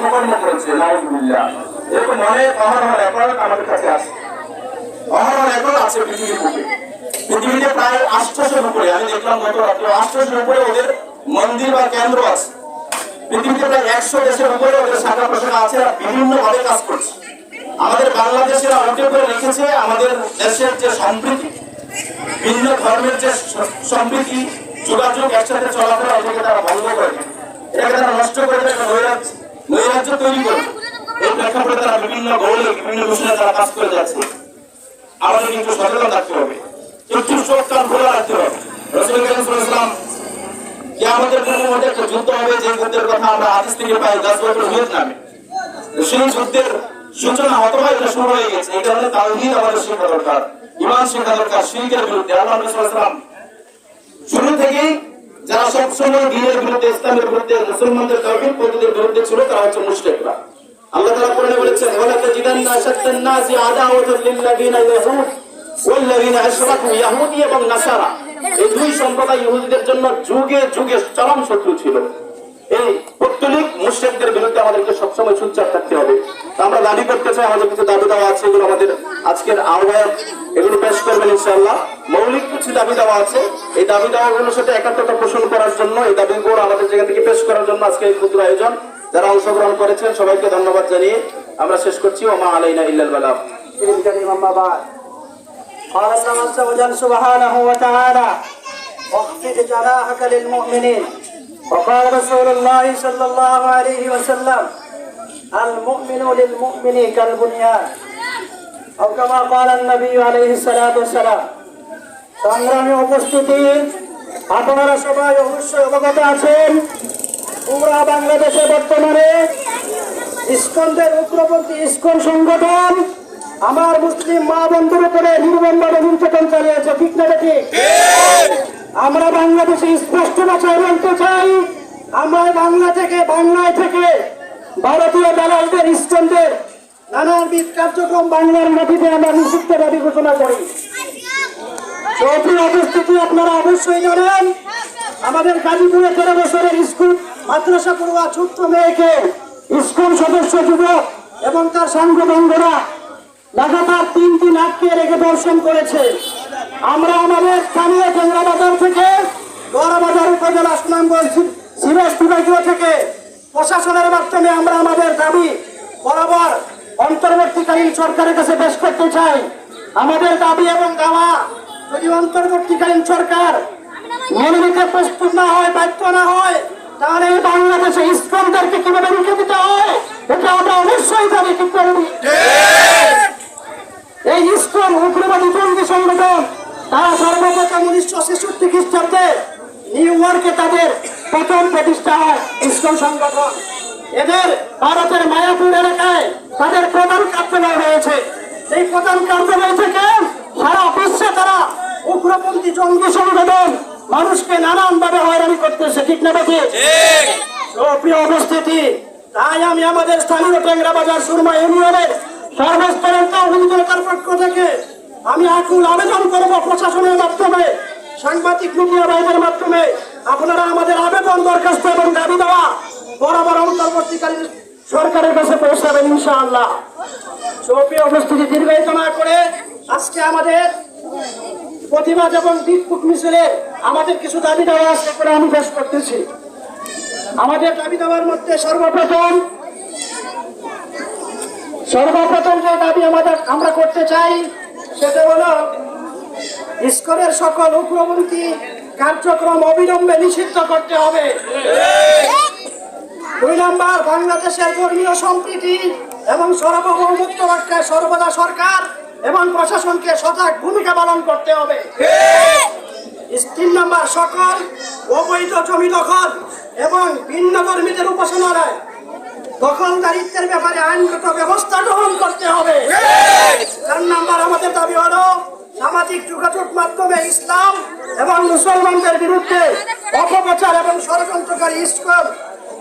অপকর্ম করেছে এরকম অনেক অহরহ রেকর্ড আমাদের কাছে আছে। অহরহ রেকর্ড আছে পৃথিবীর বুকে। পৃথিবীতে প্রায় উপরে, আমি দেখলাম গত রাত্রে উপরে ওদের মন্দির বা কেন্দ্র আছে। পৃথিবীতে প্রায় একশো দেশের উপরে ওদের শাখা প্রশাখা আছে আর বিভিন্ন ভাবে কাজ করছে। আমাদের বাংলাদেশের উঠে করে রেখেছে আমাদের দেশের যে সম্প্রীতি, ভিন্ন ধর্মের যে সম্প্রীতি, যোগাযোগ একসাথে চলাফেরা, এটাকে তারা ভঙ্গ করে। এটাকে তারা নষ্ট করে নৈরাজ্য তৈরি করে। এই প্রেক্ষাপটে তারা বিভিন্ন গৌলে বিভিন্ন বিষয়ে তারা কাজ করে যাচ্ছে। আমাদের কিন্তু সচেতন থাকতে হবে। একটু চোখ কান রাখতে হবে। রসুল যে আমাদের পূর্ব মধ্যে একটা যুদ্ধ হবে, যে যুদ্ধের কথা আমরা হাদিস থেকে পাই গাজওয়াতুল হুদ নামে সেই যুদ্ধের সূচনা অথবা এটা শুরু হয়ে গেছে। এই কারণে তাওহীদ আমাদের শেখা দরকার, ইমান শেখা দরকার, শিরকের বিরুদ্ধে। আল্লাহ নবী সাল্লাল্লাহু শুরু থেকেই যারা সবসময় দিনের বিরুদ্ধে, ইসলামের বিরুদ্ধে, মুসলমানদের তাওহীদ পদ্ধতির বিরুদ্ধে ছিল, তারা হচ্ছে মুশরিকরা আল্লাহ বলেছেন চরম শত্রু এই বিরুদ্ধে আমাদেরকে সবসময় থাকতে হবে। আমরা করতে চাই, আমাদের কিছু দাবি দেওয়া আছে আজকের আহ্বায়ক এগুলো পেশ করবেন ইনশাআল্লাহ। মৌলিক কিছু দাবি দেওয়া আছে এই দাবি দেওয়াগুলোর সাথে একাত্মতা পোষণ করার জন্য এই দাবিগুলো আমাদের জায়গা থেকে পেশ করার জন্য আজকে এই ক্ষুদ্র আয়োজন যারা অংশগ্রহণ করেছেন সবাইকে ধন্যবাদ জানিয়ে আমরা শেষ করছি ওমা আলাইনা ইল্লাল বালাগ الكريم أما بعد قال الله عز وجل سبحانه وتعالى واخفض جناحك للمؤمنين وقال رسول الله صلى الله عليه وسلم المؤمن للمؤمن كالبنيان أو كما قال النبي عليه الصلاة والسلام সংগ্রামী উপস্থিতি, আপনারা সবাই অবশ্যই অবগত আছেন। পুরা বাংলাদেশে বর্তমানে ইস্কনদের উগ্রপন্থী ইস্কন সংগঠন আমার মুসলিম মা বন্ধুর উপরে নির্মমভাবে নির্যাতন চালিয়েছে, ঠিক না ঠিক আমরা বাংলাদেশে স্পষ্ট ভাষায় বলতে চাই, আমরা বাংলা থেকে বাংলায় থেকে ভারতীয় দালালদের ইস্কনদের নানাবিধ কার্যক্রম বাংলার মাটিতে আমরা নিষিদ্ধ দাবি ঘোষণা করি। চৌধুরী উপস্থিতি আপনারা অবশ্যই জানেন। আমাদের গাজীপুরে তেরো বছরের স্কুল, মাদ্রাসা পড়ুয়া ছোট্ট মেয়েকে স্কুল সদস্য যুবক এবং তার সাংগঠনরা লাগাতার তিন দিন আটকে রেখে দর্শন করেছে। আমরা আমাদের স্থানীয় কেন্দ্রা বাজার থেকে গড়াবাজার উপজেলা সুনামগঞ্জ সিরাজ বিভাগীয় থেকে প্রশাসনের মাধ্যমে আমরা আমাদের দাবি বরাবর অন্তর্বর্তীকালীন সরকারের কাছে পেশ করতে চাই। আমাদের দাবি এবং দাওয়া যদি অন্তর্বর্তীকালীন সরকার মেনে প্রস্তুত না হয় বাধ্য না হয় তাহলে এই বাংলাদেশে ইসলামদেরকে কীভাবে রুখে দিতে হয় এটা আমরা অবশ্যই দাবি ঠিক করবি এই ইসকন উগ্রবাদী জঙ্গি সংগঠন তারা সর্বপ্রথম উনিশশো ছেষট্টি খ্রিস্টাব্দে নিউ ইয়র্কে তাদের প্রথম প্রতিষ্ঠা হয় ইসকন সংগঠন। এদের ভারতের মায়াপুর এলাকায় তাদের প্রধান কার্যালয় রয়েছে এই প্রধান কার্যালয় থেকে সারা বিশ্বে তারা উগ্রপন্থী জঙ্গি সংগঠন মানুষকে নানান ভাবে হয়রানি করতেছে ঠিক না ঠিক। তো প্রিয় উপস্থিতি তাই আমি আমাদের স্থানীয় টেংরা বাজার সুরমা ইউনিয়নের সর্বস্তরের তহবিল জনতার পক্ষ থেকে আমি আকুল আবেদন করব প্রশাসনের মাধ্যমে সাংবাদিক মিডিয়া ভাইদের মাধ্যমে। আপনারা আমাদের আবেদন দরখাস্ত এবং দাবি দেওয়া বরাবর অন্তর্বর্তীকালীন সরকারের কাছে পৌঁছাবেন ইনশাআল্লাহ। সৌপ্রিয় উপস্থিতি দীর্ঘায়িত না করে আজকে আমাদের প্রতিবাদ এবং দিকপুট মিছিলে আমাদের কিছু দাবি দেওয়া আছে করে আমি পেশ করতেছি। আমাদের দাবি দেওয়ার মধ্যে সর্বপ্রথম সর্বপ্রথম যে দাবি আমাদের, আমরা করতে চাই, সেটা হলো ইস্কনের সকল উগ্রপন্থী কার্যক্রম অবিলম্বে নিষিদ্ধ করতে হবে। দুই নম্বর, বাংলাদেশের ধর্মীয় সম্প্রীতি এবং সর্বভৌমত্ব রক্ষায় সর্বদা সরকার এবং প্রশাসনকে সজাগ ভূমিকা পালন করতে হবে। তিন নম্বর সকল অবৈধ জমি দখল এবং ভিন্ন ধর্মীদের উপাসনালয় দখলদারিত্বের ব্যাপারে আইনগত ব্যবস্থা গ্রহণ করতে হবে। চার নাম্বার আমাদের দাবি হলো, সামাজিক যোগাযোগ মাধ্যমে ইসলাম এবং মুসলমানদের বিরুদ্ধে অপপ্রচার এবং ষড়যন্ত্রকারী ইস্কন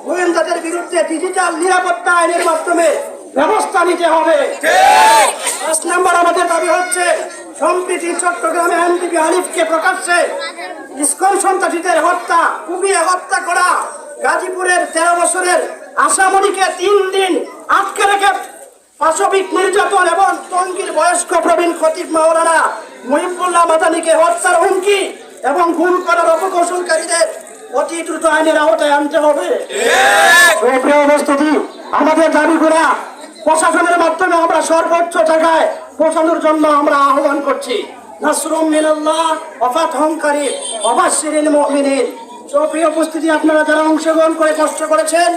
গোয়েন্দাদের বিরুদ্ধে ডিজিটাল নিরাপত্তা আইনের মাধ্যমে ব্যবস্থা নিতে হবে। পাঁচ নম্বর আমাদের দাবি হচ্ছে সম্প্রীতি চট্টগ্রামে এমপিপি হানিফকে প্রকাশ্যে ইস্কন সন্ত্রাসীদের হত্যা কুপিয়ে হত্যা করা গাজীপুরের তেরো বছরের আসামরিকে তিন দিন আটকে রেখে পাশবিক নির্যাতন এবং টঙ্গীর বয়স্ক প্রবীণ খতিব মাওলানা মহিবুল্লাহ মাদানিকে হত্যার হুমকি এবং গুম করার অপকৌশলকারীদের অতি দ্রুত আইনের আওতায় আনতে হবে। আমাদের দাবিগুলা প্রশাসনের মাধ্যমে আমরা সর্বোচ্চ জায়গায় পৌঁছানোর জন্য আমরা আহ্বান করছি। নাসরুম উপস্থিতি, আপনারা যারা অংশগ্রহণ করে করেছেন,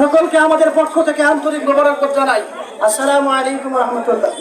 সকলকে আমাদের পক্ষ থেকে আন্তরিক জানাই। আসসালামু আলাইকুম রহমতুল্লাহ।